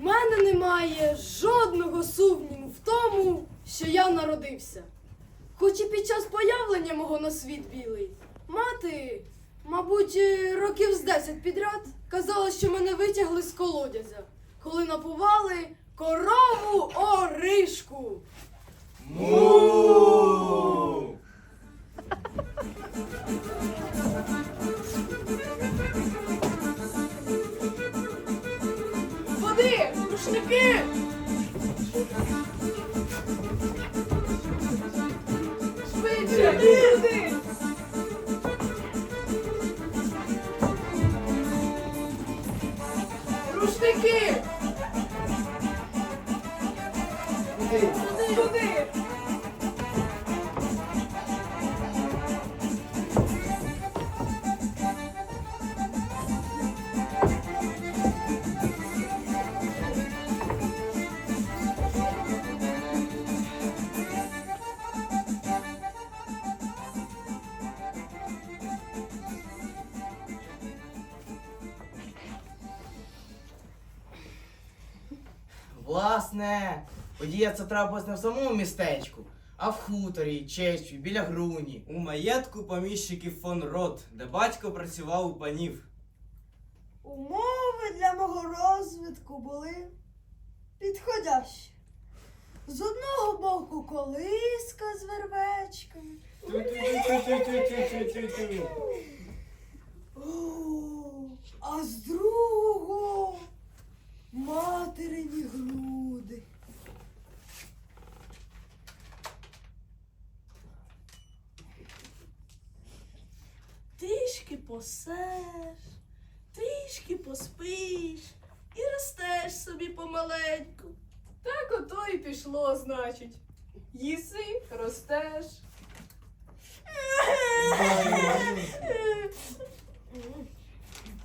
мене немає жодного сумніву в тому, що я народився. Хоч і під час появлення мого на світ білий, мати, мабуть, е, років з 10 підряд казала, що мене витягли з колодязя, коли напували корову оришку. Му! Власне, подія це трапилась не в самому містечку, а в хуторі, чечві, біля груні. У маєтку поміщиків фон Рот, де батько працював у панів. Умови для мого розвитку були підходящі. З одного боку колиска з вервечками, О, а з другого материні груди. Трішки посеш, трішки поспиш і ростеш собі помаленьку. Так ото і пішло, значить. Їси, ростеш.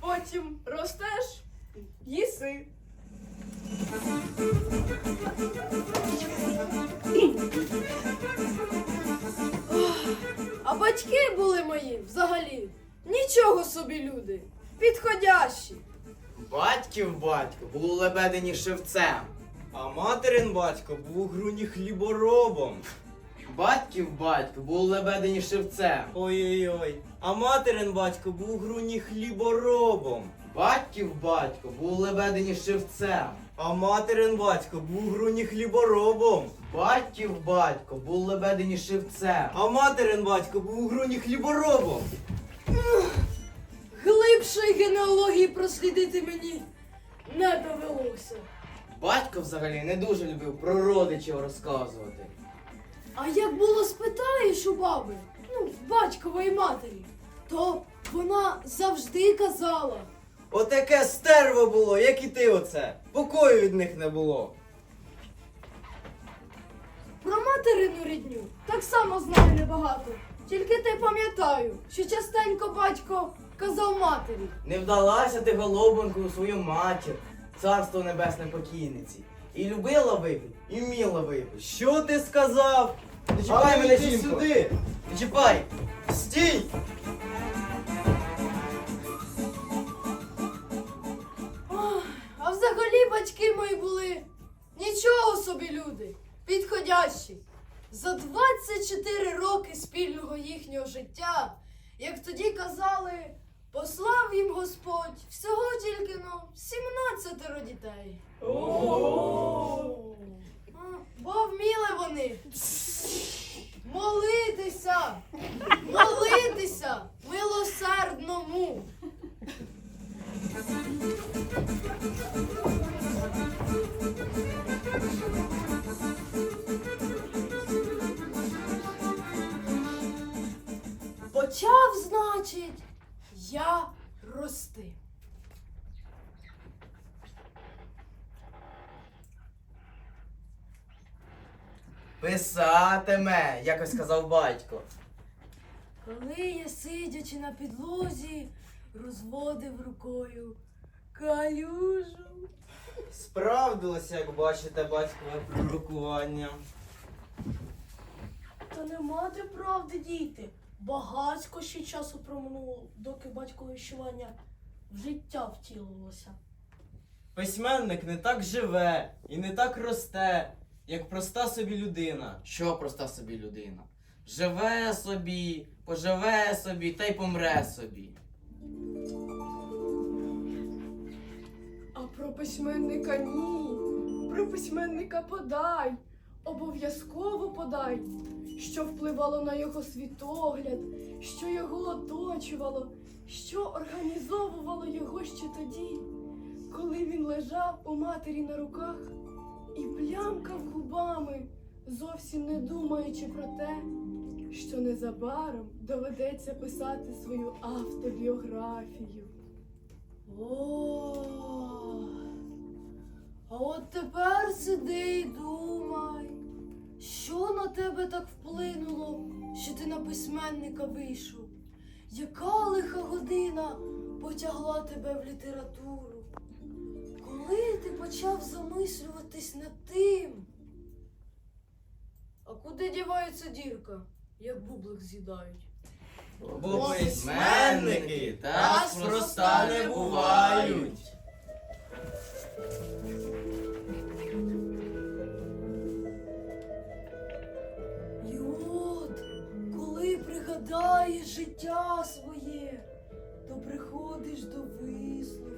Потім ростеш, їси. А батьки були мої взагалі. Нічого собі люди. Підходящі. Батьків батько був у лебедині шевцем. А материн батько був у груні хліборобом. Батьків батько був у лебедині шевцем. Ой-ой-ой. А материн батько був у груні хліборобом. Батьків батько був лебедині шевцем. А материн батько був у груні хліборобом. Батьків батько був лебедині шевцем. А материн батько був у груні хліборобом. Глибшої генеалогії прослідити мені не довелося. Батько взагалі не дуже любив про родичів розказувати. А як було спитаєш у баби, ну, батькової матері, то вона завжди казала. Отаке стерво було, як і ти оце. Покою від них не було. Про материну рідню так само знаю небагато. Тільки те пам'ятаю, що частенько батько казав матері. Не вдалася ти голубоньку у свою матір, царство небесне покійниці. І любила випити, і вміла випити. Що ти сказав? Не чіпай ну, мене, сюди! Не чіпай! Стій! Батьки мої були нічого собі люди, підходящі. За 24 роки спільного їхнього життя, як тоді казали, послав їм Господь всього тільки ну 17 дітей. Бо вміли вони молитися, молитися милосердному. Писатиме, якось сказав батько. Коли я, сидячи на підлозі, розводив рукою калюжу. Справдилося, як бачите, батькове пророкування. Та нема де правди, діти. Багацько ще часу проминуло, доки батькове вищування в життя втілилося. Письменник не так живе і не так росте, як проста собі людина. Що проста собі людина? Живе собі, поживе собі та й помре собі. А про письменника ні. Про письменника подай. Обов'язково подай, що впливало на його світогляд, що його оточувало, що організовувало його ще тоді, коли він лежав у матері на руках і плямкав губами, зовсім не думаючи про те, що незабаром доведеться писати свою автобіографію. О, а от тепер сиди і думай, що на тебе так вплинуло, що ти на письменника вийшов? Яка лиха година потягла тебе в літературу? Коли ти почав замислюватись над тим? А куди дівається дірка, як бублик з'їдають? Бо письменники так спроста не бувають. І от, коли пригадаєш життя своє, то приходиш до висновку.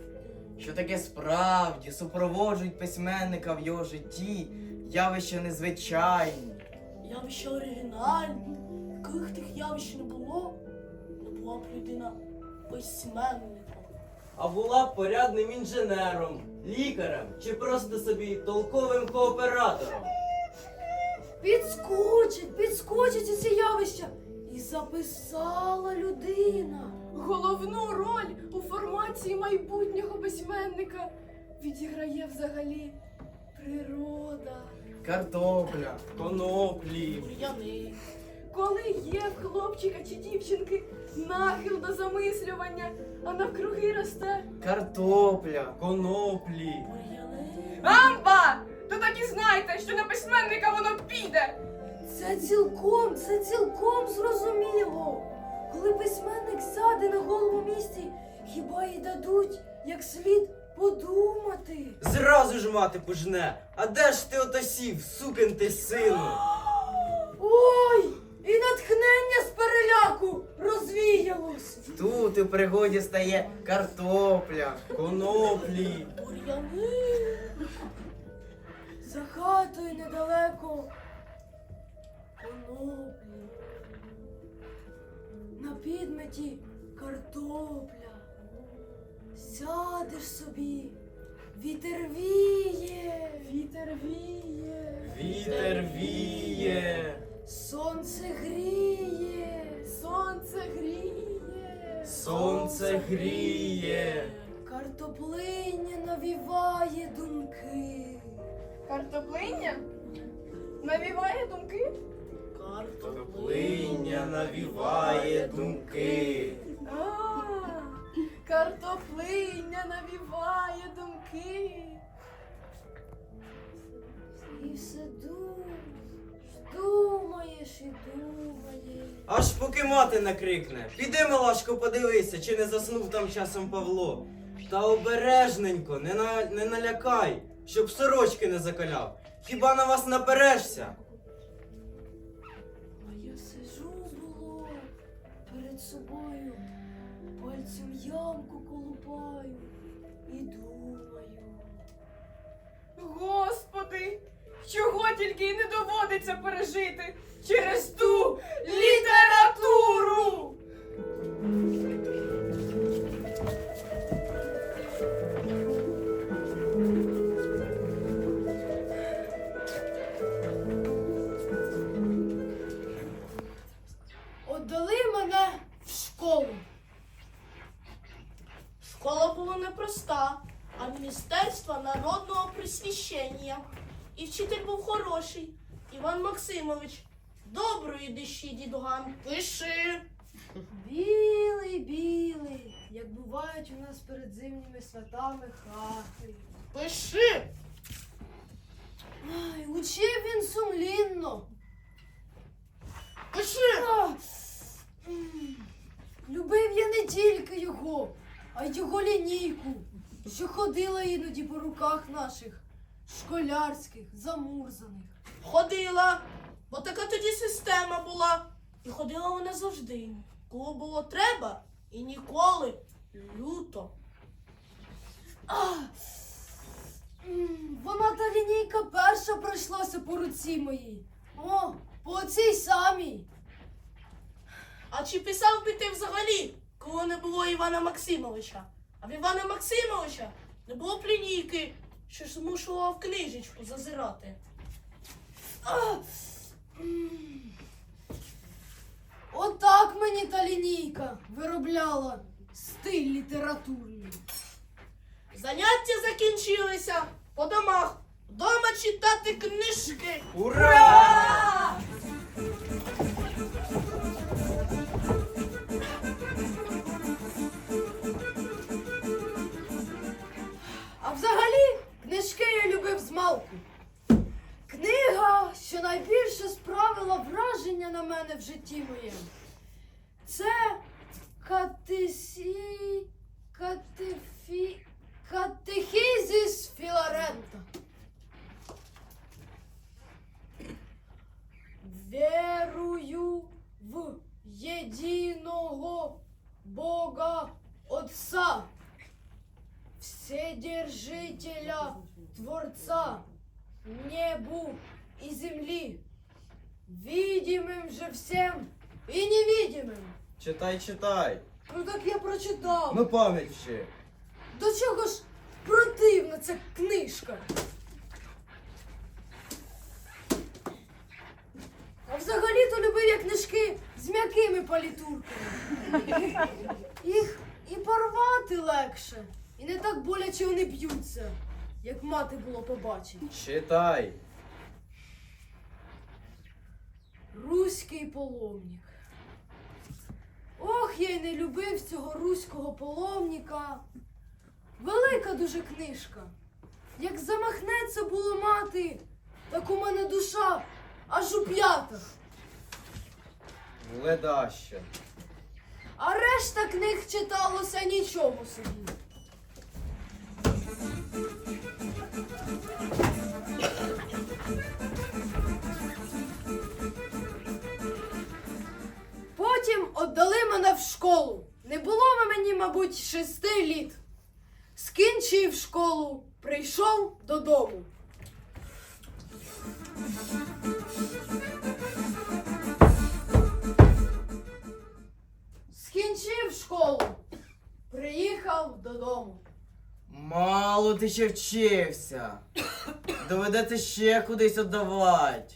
Що таке справді супроводжують письменника в його житті, явища незвичайні. Явище оригінальне. Яких тих явищ не було, не була б людина письменником. А була б порядним інженером, лікарем чи просто собі толковим кооператором. Підскочить, підскочить оці явища. І записала людина. Головну роль у формації майбутнього письменника відіграє взагалі природа. Картопля. Коноплі. Бур'яни. Коли є в хлопчика чи дівчинки нахил до замислювання, а навкруги росте Картопля. Коноплі. Гамба! То так і знайте, що на письменника воно піде. Це цілком, це цілком зрозуміло. Коли на голому місці, хіба їй дадуть як слід подумати? Зразу ж мати пожне. А де ж ти ото сів, сукин ти сину? Ой! І натхнення з переляку розвіялось. Тут у пригоді стає картопля. Коноплі. Бур'яни. За хатою недалеко коноплі. На підметі картопля. Сядеш собі, вітер віє, вітер віє, Вітер віє. сонце гріє, сонце гріє, Сонце гріє. картоплиня навіває думки. Картоплиння навіває думки. Топлиння навіває думки. Картоплиня навіває думки. І все думаєш, думаєш і думаєш. Аж поки мати накрикне. Піди, Милашко, подивися, чи не заснув там часом Павло. Та обережненько, не, на, не налякай, щоб сорочки не закаляв. Хіба на вас наперешся? А я сижу було перед собою, пальцем ямку колупаю і думаю. Господи, чого тільки й не доводиться пережити через ту літературу. І вчитель був хороший. Іван Максимович. Доброї душі, дідуган. Пиши. Білий, білий, як бувають у нас перед зимніми святами хати. Пиши. Ай, учив він сумлінно. Пиши. А, Любив я не тільки його, а й його лінійку. що ходила іноді по руках наших, школярських, замурзаних. Ходила, бо така тоді система була. І ходила вона завжди, коли було треба, і ніколи люто. М, Вона та лінійка перша пройшлася по руці моїй. О, по цій самій. А чи писав би ти взагалі, коли не було Івана Максимовича? А в Івана Максимовича не було плінійки, що ж змушував книжечку зазирати. А! Отак мені та лінійка виробляла стиль літературний. Заняття закінчилися по домах. Дома читати книжки. Ура! Справила враження на мене в житті моєму. Читай, читай. Ну так я прочитав. Ну пам'ять ще. До чого ж противна ця книжка? А взагалі-то любив я книжки з м'якими палітурками. Їх і порвати легше, і не так боляче вони б'ються, як мати було побачить. Читай. Руський половник. Ох, я й не любив цього руського половника. Велика дуже книжка. Як замахнеться було мати, так у мене душа аж у п'ятах. Ледаще. А решта книг читалося нічого собі. Мене в школу. Не було мені, мабуть, шести літ. Скінчив школу, прийшов додому. Скінчив школу, приїхав додому. Мало ти ще вчився. Доведеться ще кудись віддавати.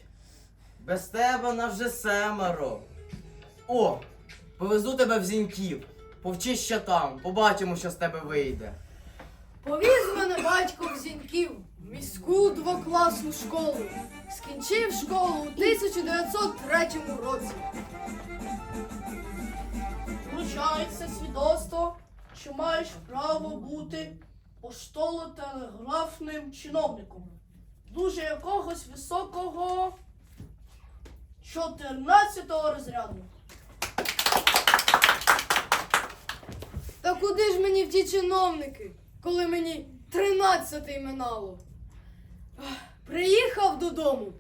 Без тебе нас вже семеро. О, повезу тебе в зіньків. Повчись ще там, побачимо, що з тебе вийде. Повіз мене батько в Зіньків в міську двокласну школу. Скінчив школу у 1903 році. Вручається свідоцтво, що маєш право бути поштово-телеграфним чиновником. Дуже якогось високого 14 розряду. Куди ж мені в ті чиновники, коли мені 13 минало? Приїхав додому.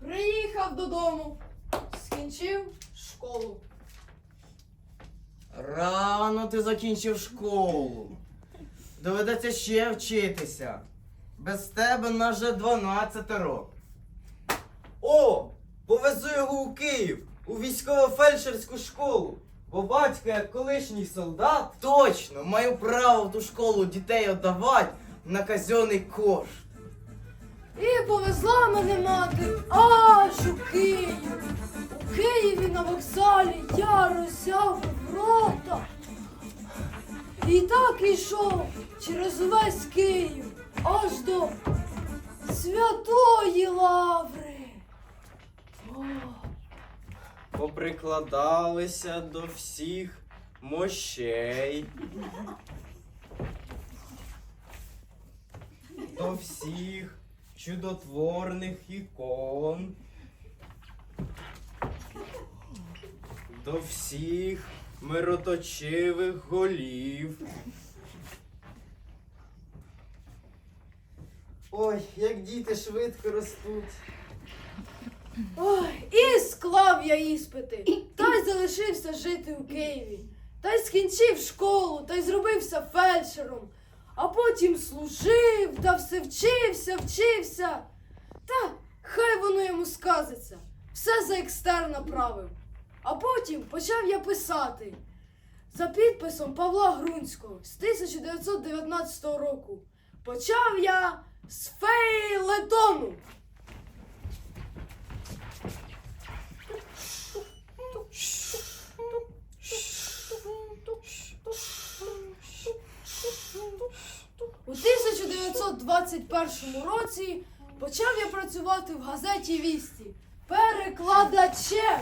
Приїхав додому, скінчив школу. Рано ти закінчив школу. Доведеться ще вчитися. Без тебе нас вже 12 років. О! Повезу його у Київ, у військово-фельдшерську школу. Бо батько, як колишній солдат, Точно, маю право в ту школу дітей віддавати на казенний кошт. І повезла мене мати аж у Київ. У Києві на вокзалі я роззяв рота. І так ішов через весь Київ аж до Святої Лаври. Поприкладалися до всіх мощей. До всіх чудотворних ікон. до всіх мироточивих голів. Ой, як діти швидко ростуть. Ой, і склав я іспити, та й залишився жити у Києві, та й скінчив школу, та й зробився фельдшером, а потім служив, та все вчився, вчився. Та хай воно йому сказиться, все за екстерн направив. А потім почав я писати за підписом Павла Грунського з 1919 року. Почав я з фейлетону. 1921 році почав я працювати в газеті Вісті перекладачем.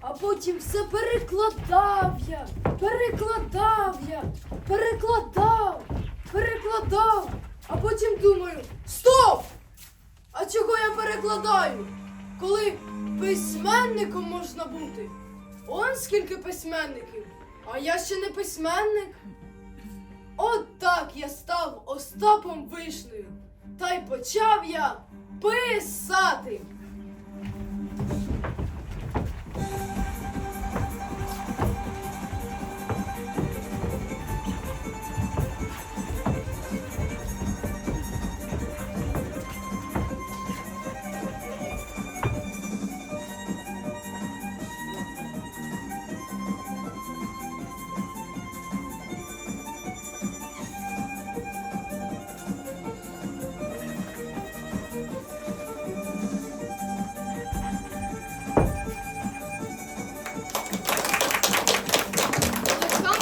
А потім все перекладав я, перекладав я, перекладав, перекладав. А потім думаю, стоп! А чого я перекладаю? Коли письменником можна бути? Он скільки письменників, а я ще не письменник. От так я став Остапом Вишнею. Та й почав я писати.